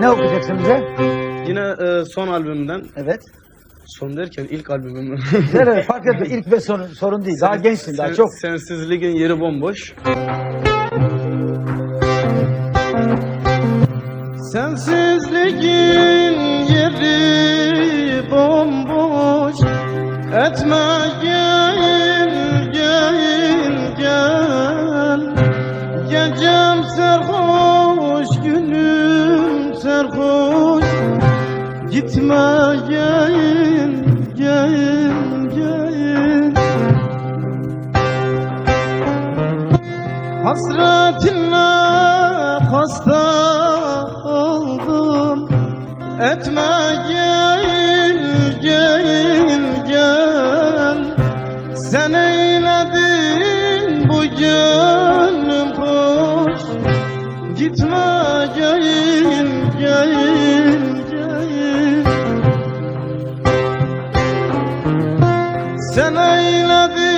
Ne okuyacaksın bize? Yine e, son albümden, Evet. son derken ilk albümüm. Güzel evet fark etmiyor. İlk ve sorun, sorun değil. Daha gençsin daha Sen- çok. Sensizliğin yeri bomboş. Sensizliğin yeri bomboş Etme gel gel gel Gecem serhoş serhoş Gitme gel gel gel Hasretinle hasta oldum. Etme gel gel gel Sen eyledin bu gönlüm Gel gel gel Sen eyledin